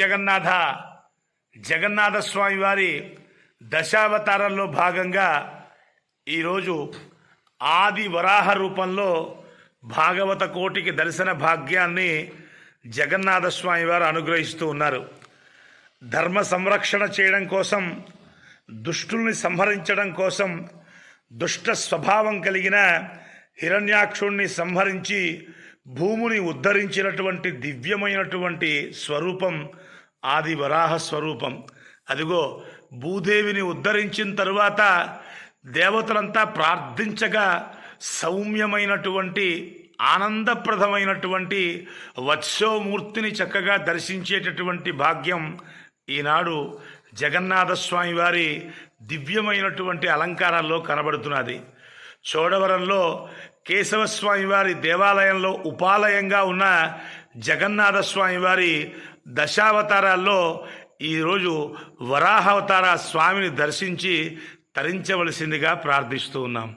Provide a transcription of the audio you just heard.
జగన్నాథ జగన్నాథ స్వామి వారి దశావతారంలో భాగంగా ఈరోజు ఆది వరాహ రూపంలో భాగవత కోటికి దర్శన భాగ్యాన్ని జగన్నాథ స్వామి వారు అనుగ్రహిస్తూ ఉన్నారు. ధర్మ సంరక్షణ చేయడం కోసం దుష్టుల్ని సంహరించడం కోసం దుష్ట స్వభావం కలిగిన హిరణ్యాక్షుణ్ణి సంహరించి భూముని ఉద్ధరించినటువంటి దివ్యమైనటువంటి స్వరూపం ఆది వరాహ స్వరూపం. అదిగో భూదేవిని ఉద్ధరించిన తరువాత దేవతలంతా ప్రార్థించగా సౌమ్యమైనటువంటి ఆనందప్రదమైనటువంటి వత్సోమూర్తిని చక్కగా దర్శించేటటువంటి భాగ్యం ఈనాడు జగన్నాథస్వామి వారి దివ్యమైనటువంటి అలంకారాల్లో కనబడుతున్నది. చోడవరంలో కేశవస్వామి వారి దేవాలయంలో ఉపాలయంగా ఉన్న జగన్నాథ వారి దశావతారాల్లో ఈరోజు వరాహావతార స్వామిని దర్శించి తరించవలసిందిగా ప్రార్థిస్తూ ఉన్నాం.